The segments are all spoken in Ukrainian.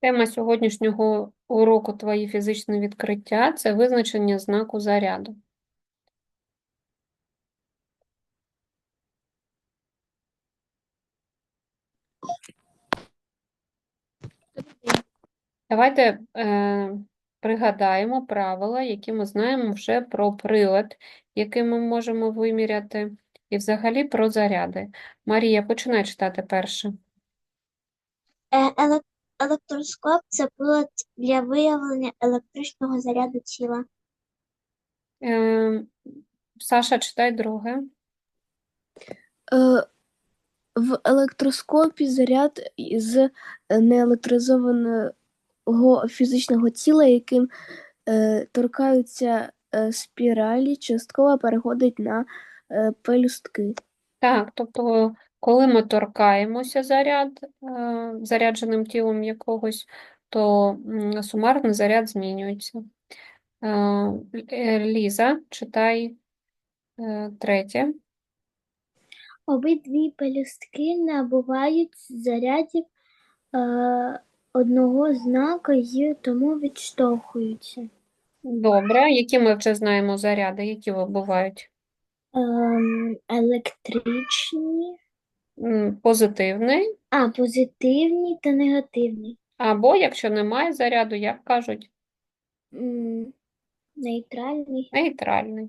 Тема сьогоднішнього уроку Твої фізичні відкриття це визначення знаку заряду. Давайте е, пригадаємо правила, які ми знаємо вже про прилад, який ми можемо виміряти, і взагалі про заряди. Марія, починай читати перше. Е, Електроскоп це прилад для виявлення електричного заряду тіла. Е, Саша, читай друге. Е, В електроскопі заряд із неелектризованого фізичного тіла, яким е, торкаються е, спіралі, частково переходить на е, пелюстки. Так, тобто, коли ми торкаємося заряд, е, зарядженим тілом якогось, то сумарний заряд змінюється. Е, е, Ліза, читай третє. Обидві пелюстки набувають зарядів одного знака і тому відштовхуються. Добре, які ми вже знаємо заряди, які бувають? Ем, електричні, М, Позитивний, а позитивні та негативні. або якщо немає заряду, як кажуть, М, Нейтральний. нейтральний.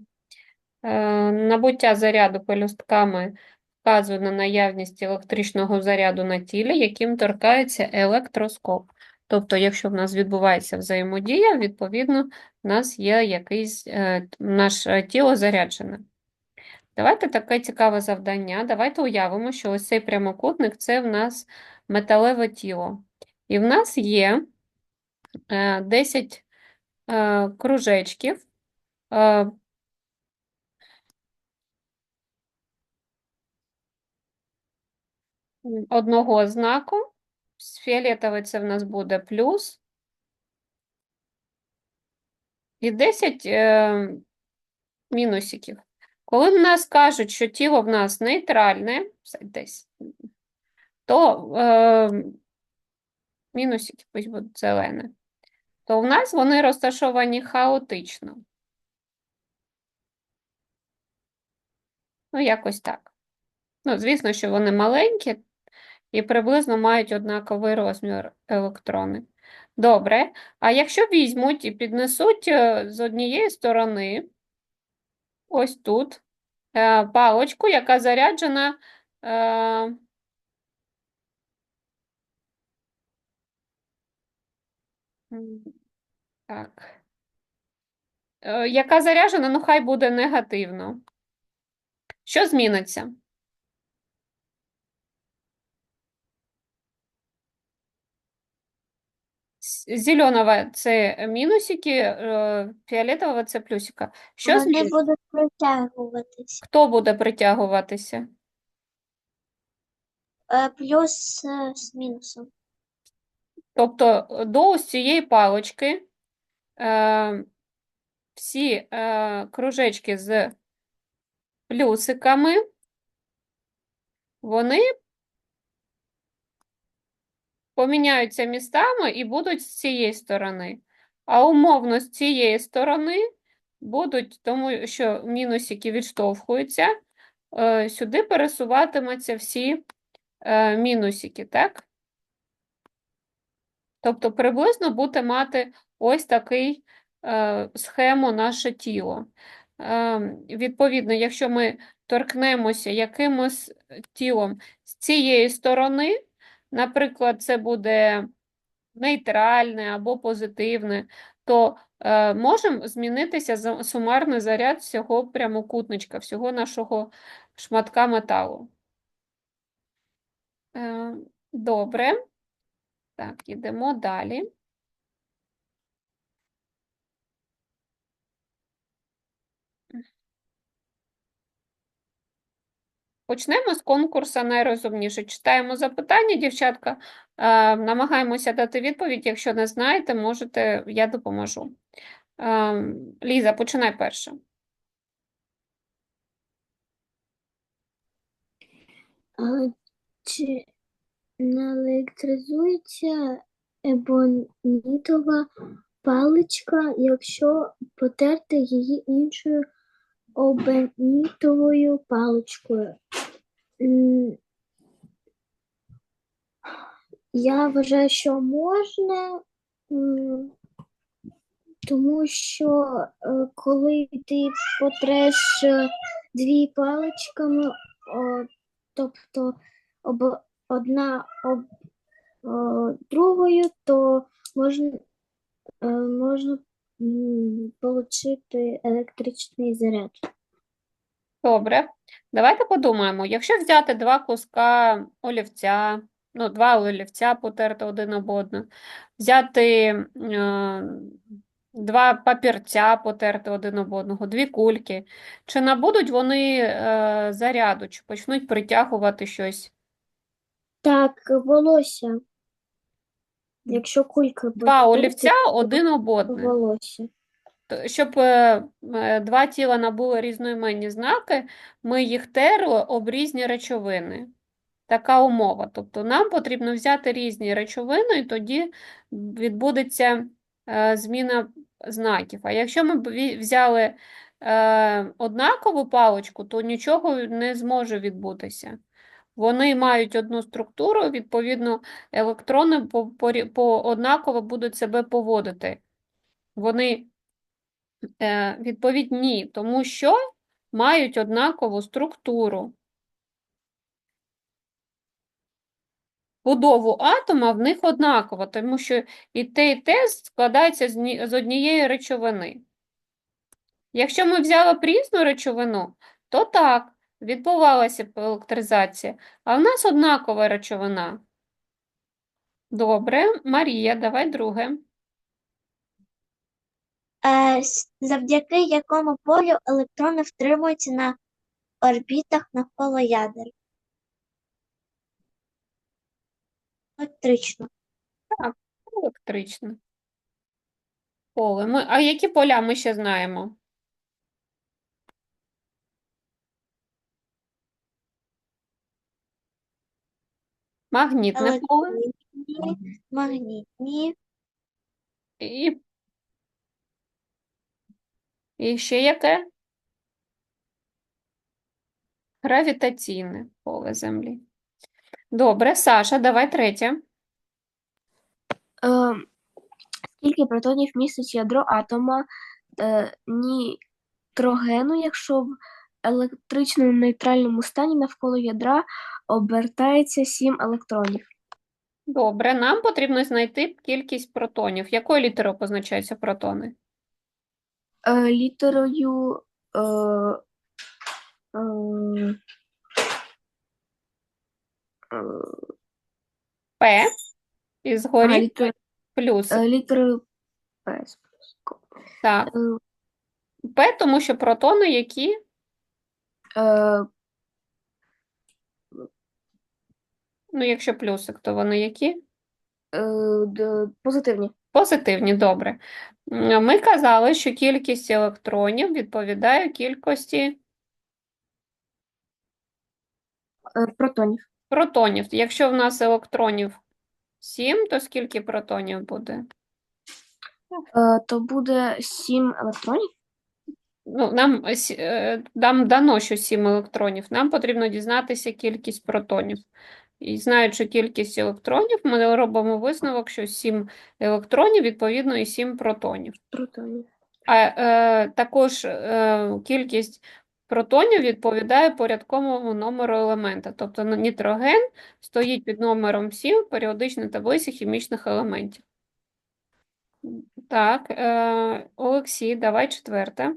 Е, Набуття заряду пелюстками вказує на наявність електричного заряду на тілі, яким торкається електроскоп. Тобто, якщо в нас відбувається взаємодія, відповідно, в нас є якийсь е, наше тіло заряджене. Давайте таке цікаве завдання. Давайте уявимо, що ось цей прямокутник це в нас металеве тіло. І в нас є е, 10 е, кружечків. е, одного знаку. Фіолетовий це в нас буде плюс. І 10 е, мінусиків. Коли в нас кажуть, що тіло в нас нейтральне, десь, то е, мінусики пусть будуть зелене, то в нас вони розташовані хаотично. Ну, якось так. Ну, звісно, що вони маленькі і приблизно мають однаковий розмір електрони. Добре. А якщо візьмуть і піднесуть е, з однієї сторони, ось тут, е, паличку, яка заряджена. е, Так. Е, Яка заряджена, ну хай буде негативно. Що зміниться? Зеленого це мінусики, е, фіолетового це плюсика. Що Вони зміниться? будуть притягуватись. Хто буде притягуватися? Е, Плюс е, з мінусом. Тобто до ось цієї палочки е, всі е, кружечки з плюсиками, вони поміняються містами і будуть з цієї сторони. А умовно з цієї сторони будуть, тому що мінусики відштовхуються, е, сюди пересуватимуться всі е, мінусики, так? Тобто приблизно буде мати ось такий е, схему наше тіло. Відповідно, якщо ми торкнемося якимось тілом з цієї сторони, наприклад, це буде нейтральне або позитивне, то е, можемо змінитися сумарний заряд всього прямокутничка, всього нашого шматка металу. Е, добре. Так, ідемо далі. Почнемо з конкурсу найрозумніше. Читаємо запитання, дівчатка. Е, намагаємося дати відповідь. Якщо не знаєте, можете, я допоможу. Е, Ліза, починай перша. А чи наелектризується ебонітова паличка, якщо потерти її іншою обенітовою паличкою. Я вважаю, що можна, тому що е, коли ти потреш е, дві паличками, тобто об, одна об другою, то можна, е, можна отримати електричний заряд. Добре. Давайте подумаємо, якщо взяти два куска олівця, ну, два олівця потерти один об одного, взяти е, два папірця потерти один об одного, дві кульки, чи набудуть вони е, заряду, чи почнуть притягувати щось? Так, волосся. Якщо кулька Два олівця один об одне. волосся. Щоб е, е, два тіла набули різноіменні знаки, ми їх терли об різні речовини. Така умова. Тобто нам потрібно взяти різні речовини, і тоді відбудеться е, зміна знаків. А якщо ми б ві- взяли е, однакову паличку, то нічого не зможе відбутися. Вони мають одну структуру, відповідно, електрони по, по, по однаково будуть себе поводити. Вони Е, Відповідь ні, тому що мають однакову структуру. Будову атома в них однакова, тому що і те, і те складається з ні- з однієї речовини. Якщо ми взяли б різну речовину, то так, відбувалася б електризація, а в нас однакова речовина. Добре, Марія, давай друге. Е, завдяки якому полю електрони втримуються на орбітах навколо ядер. Електрично. Електричне. Поле. Ми, а які поля ми ще знаємо? Магнітне поле магнітні, і, і ще яке? Гравітаційне поле Землі. Добре, Саша, давай третє. Е, скільки протонів містить ядро атома е, нітрогену, якщо в електрично нейтральному стані навколо ядра обертається 7 електронів? Добре, нам потрібно знайти кількість протонів. Якою літерою позначаються протони? Е, літерою е, е, е, П і а, літер, плюс. е, літерою П. Так, Е, П, тому що протони які? Ну, якщо плюсик, то вони які? е, позитивні. Позитивні, добре. Ми казали, що кількість електронів відповідає кількості Е, протонів. протонів. Якщо в нас електронів 7, то скільки протонів буде? Е, то буде 7 електронів. Ну, нам, е, нам дано, що 7 електронів. Нам потрібно дізнатися кількість протонів. І знаючи кількість електронів, ми робимо висновок, що 7 електронів відповідно і 7 протонів. Протонів. А е, також е, кількість протонів відповідає порядковому номеру елемента. Тобто нітроген стоїть під номером 7 в періодичній таблиці хімічних елементів. Так, е, Олексій, давай четверте.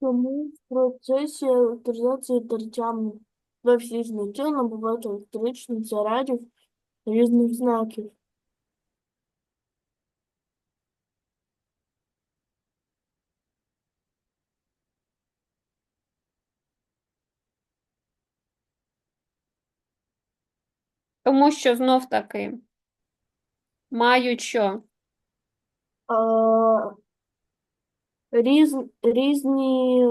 Тому в процесі електризації тертя во всіх знаків набувають електричних зарядів різних знаків. Тому що знов таки мають що? А, різ, різні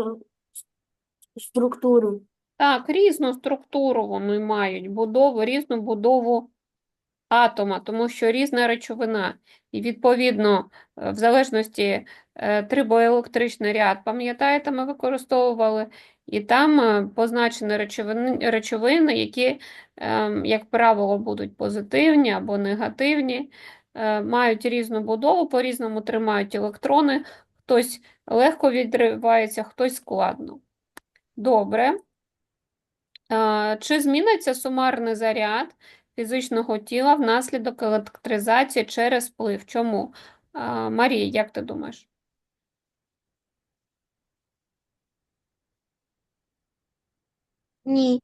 структури. Так, різну структуру вони мають, будову, різну будову атома, тому що різна речовина. І відповідно, е, в залежності е, трибоелектричний ряд, пам'ятаєте, ми використовували, і там е, позначені речовини, речовини, які, як правило, будуть позитивні або негативні, мають різну будову, по-різному тримають електрони, хтось легко відривається, хтось складно. Добре. Чи зміниться сумарний заряд фізичного тіла внаслідок електризації через вплив? Чому? Марія, як ти думаєш? Ні.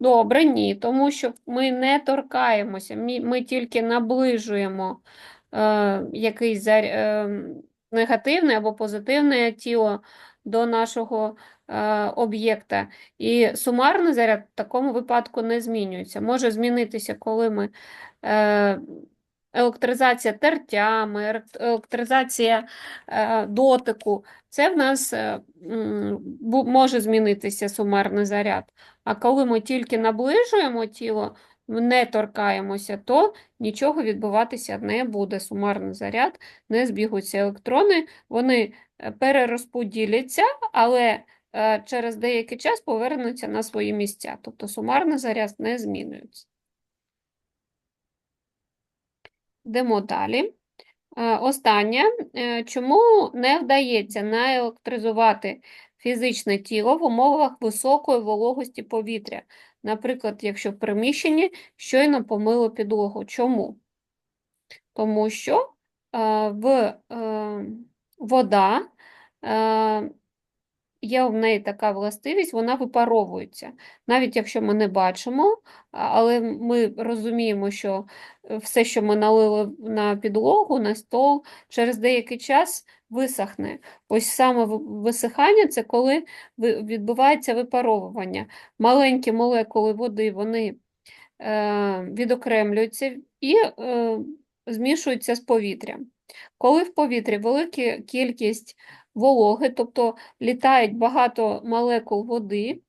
Добре, ні, тому що ми не торкаємося, ми, тільки наближуємо е, якийсь заря... е, негативне або позитивне тіло до нашого е, об'єкта. І сумарний заряд в такому випадку не змінюється. Може змінитися, коли ми е, електризація тертями, електризація е, дотику. Це в нас е, може змінитися сумарний заряд. А коли ми тільки наближуємо тіло, не торкаємося, то нічого відбуватися не буде. Сумарний заряд, не збігуться електрони, вони е, перерозподіляться, але е, через деякий час повернуться на свої місця. Тобто сумарний заряд не змінюється. Йдемо далі. Е, Останнє. Е, Чому не вдається наелектризувати фізичне тіло в умовах високої вологості повітря? Наприклад, якщо в приміщенні щойно помило підлогу. Чому? Тому що е, в, вода є в неї така властивість, вона випаровується. Навіть якщо ми не бачимо, але ми розуміємо, що е, все, що ми налили на підлогу, на стол, через деякий час висохне. Ось саме висихання це коли відбувається випаровування. Маленькі молекули води, вони е, відокремлюються і е, змішуються з повітрям. Коли в повітрі велика кількість вологи, тобто літають багато молекул води,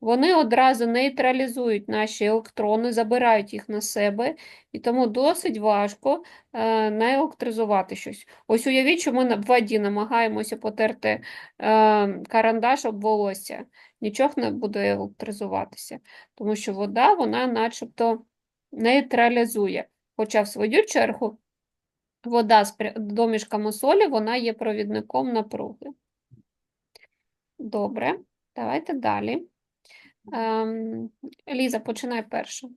вони одразу нейтралізують наші електрони, забирають їх на себе, і тому досить важко е, наелектризувати щось. Ось уявіть, що ми в воді намагаємося потерти е, карандаш об волосся. Нічого не буде електризуватися, тому що вода, вона начебто нейтралізує. Хоча, в свою чергу, вода з домішками солі, вона є провідником напруги. Добре, давайте далі. Ем, Ліза, починай перша.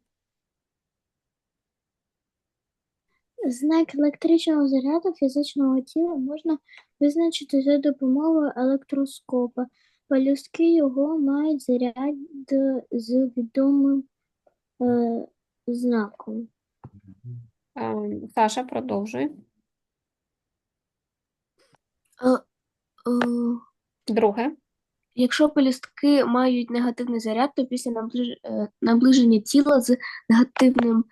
Знак електричного заряду фізичного тіла можна визначити за допомогою електроскопа. Пелюстки його мають заряд з відомим е, знаком. Саша, продовжуй. Друге. Якщо пелюстки мають негативний заряд, то після наближ... е, наближення тіла з негативним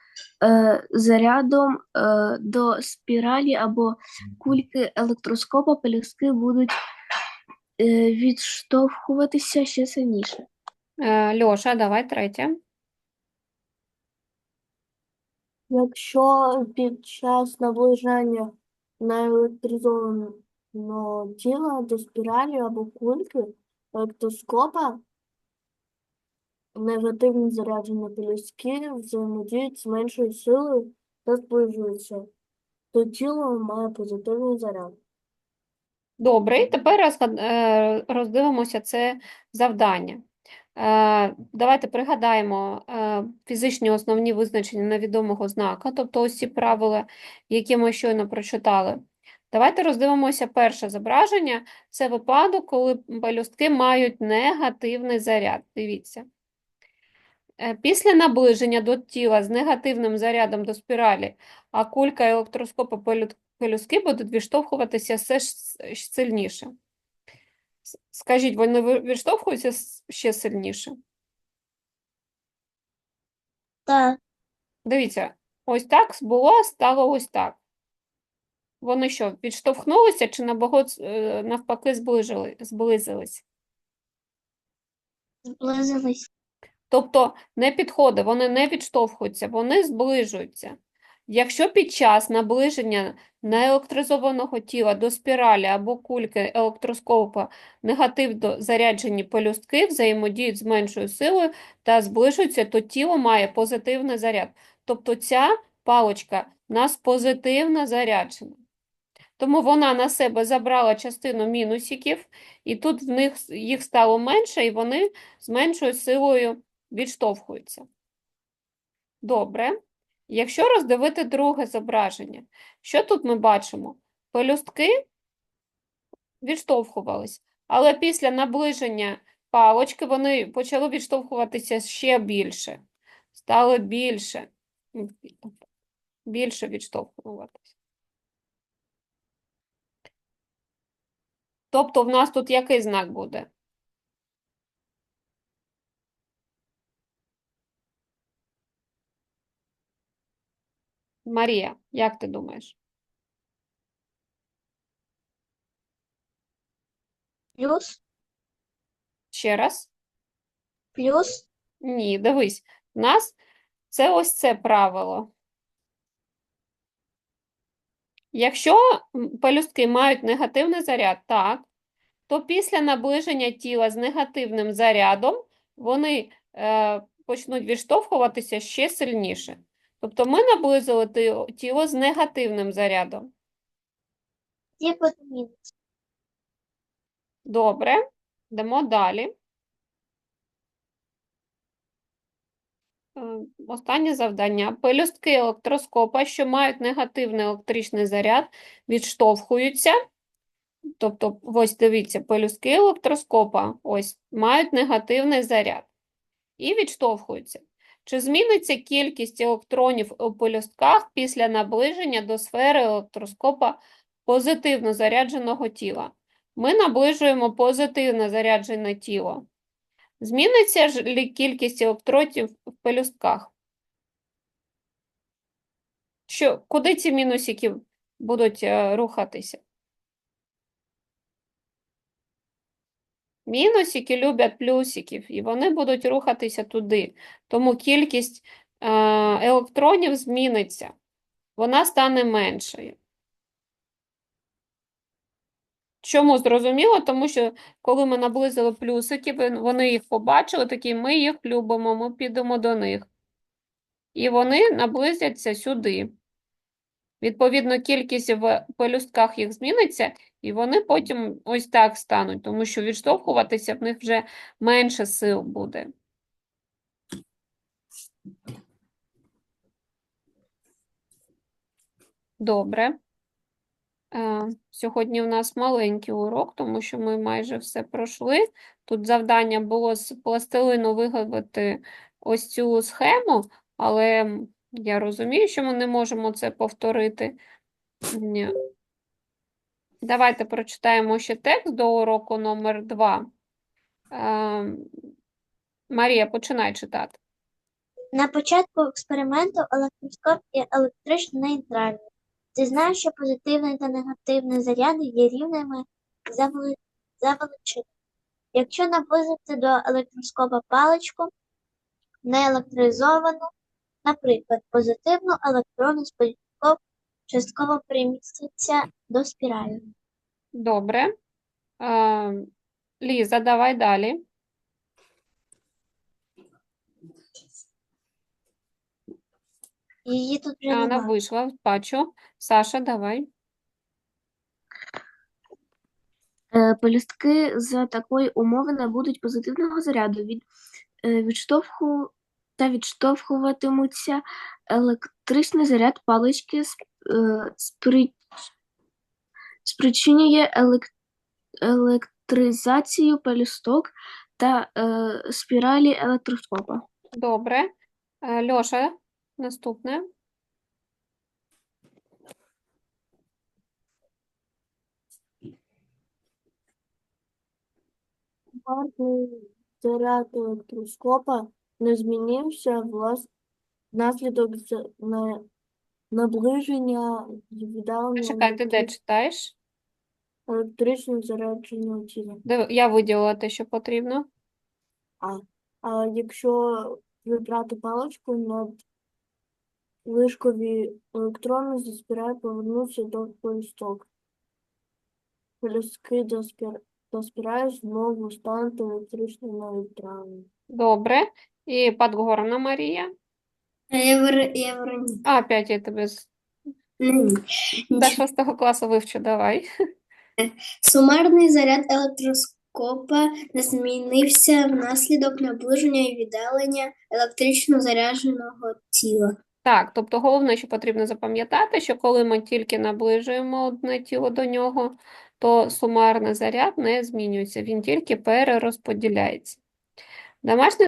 е, зарядом е, до спіралі або кульки електроскопа пелюстки будуть е, відштовхуватися ще сильніше. Е, Льоша, давай третє. Якщо під час наближення наелектризованого тіла до спіралі або кульки електроскопа негативні заряджені пелюстки взаємодіють з меншою силою та зближуються, то тіло має позитивний заряд. Добре, тепер е, роздивимося це завдання. Е, Давайте пригадаємо е, фізичні основні визначення невідомого знака, тобто ось ці правила, які ми щойно прочитали. Давайте роздивимося перше зображення. Це випадок, коли пелюстки мають негативний заряд. Дивіться. Е, Після наближення до тіла з негативним зарядом до спіралі, а кулька електроскопа пелюстки будуть відштовхуватися все сильніше. Скажіть, вони відштовхуються ще сильніше? Так. Дивіться, ось так було, стало ось так. Вони що, відштовхнулися чи е, навпаки зближили, зблизились? Зблизились. Тобто не підходить, вони не відштовхуються, вони зближуються. Якщо під час наближення неелектризованого тіла до спіралі або кульки електроскопа негативно заряджені пелюстки взаємодіють з меншою силою та зближуються, то тіло має позитивний заряд. Тобто ця паличка у нас позитивно заряджена. Тому вона на себе забрала частину мінусиків, і тут в них їх стало менше, і вони з меншою силою відштовхуються. Добре. Якщо роздивити друге зображення, що тут ми бачимо? Пелюстки відштовхувались, але після наближення палочки вони почали відштовхуватися ще більше. Стали більше, більше відштовхуватися. Тобто в нас тут який знак буде? Марія, як ти думаєш? Плюс, Ще раз? плюс, Ні, дивись, у нас це ось це правило. Якщо пелюстки мають негативний заряд, так, то після наближення тіла з негативним зарядом вони е, почнуть відштовхуватися ще сильніше. Тобто ми наблизили тіло з негативним зарядом. Добре, йдемо далі. Е, Останнє завдання. Пелюстки електроскопа, що мають негативний електричний заряд, відштовхуються. Тобто, ось дивіться, пелюстки електроскопа ось мають негативний заряд і відштовхуються. Чи зміниться кількість електронів у пелюстках після наближення до сфери електроскопа позитивно зарядженого тіла? Ми наближуємо позитивно заряджене тіло. Зміниться ж кількість електродів в пелюстках? Що, куди ці мінусики будуть е, рухатися? Мінусики люблять плюсиків, і вони будуть рухатися туди. Тому кількість е, електронів зміниться. Вона стане меншою. Чому зрозуміло? Тому що коли ми наблизили плюсики, вони їх побачили, такі ми їх любимо, ми підемо до них. І вони наблизяться сюди. Відповідно, кількість в пелюстках їх зміниться, і вони потім ось так стануть, тому що відштовхуватися в них вже менше сил буде. Добре. Сьогодні у нас маленький урок, тому що ми майже все пройшли. Тут завдання було з пластилину виготовити ось цю схему, але я розумію, що ми не можемо це повторити. Давайте прочитаємо ще текст до уроку номер 2. Марія, починай читати. На початку експерименту електроскоп є електрично нейтральний. Ти знаєш, що позитивний та негативний заряди є рівними за величиною. Якщо наблизити до електроскопа паличку неелектризовану, наприклад, позитивну електрони з частково перемістяться до спіралі. Добре. Е, Ліза, давай далі. Її тут вже немає. вийшла, бачу. Саша, давай. Е, Пелюстки за такої умови набудуть позитивного заряду від е, відштовху та відштовхуватимуться електричний заряд палички сп- е, спри- спричинює елек- електризацію пелюсток та е, спіралі електроскопа. Добре. Е, Льоша, наступне. Заряд електроскопа не змінився влас... внаслідок наближення віддалення Чекай, ти де читаєш? Електрично зарядженого тіла. Я виділила те, що потрібно. А. А якщо вибрати паличку над вишкові електрони заспіряє повернуться до полісток. Полюстки до, спір... знову стануть електрично нейтральними. Добре. І Подгорна Марія. Я, Вер... я Вероніка. А, опять я тебе з Ні. до шостого класу вивчу, давай. Сумарний заряд електроскопа не змінився внаслідок наближення і віддалення електрично зарядженого тіла. Так, тобто головне, що потрібно запам'ятати, що коли ми тільки наближуємо одне тіло до нього, то сумарний заряд не змінюється, він тільки перерозподіляється. Домашнє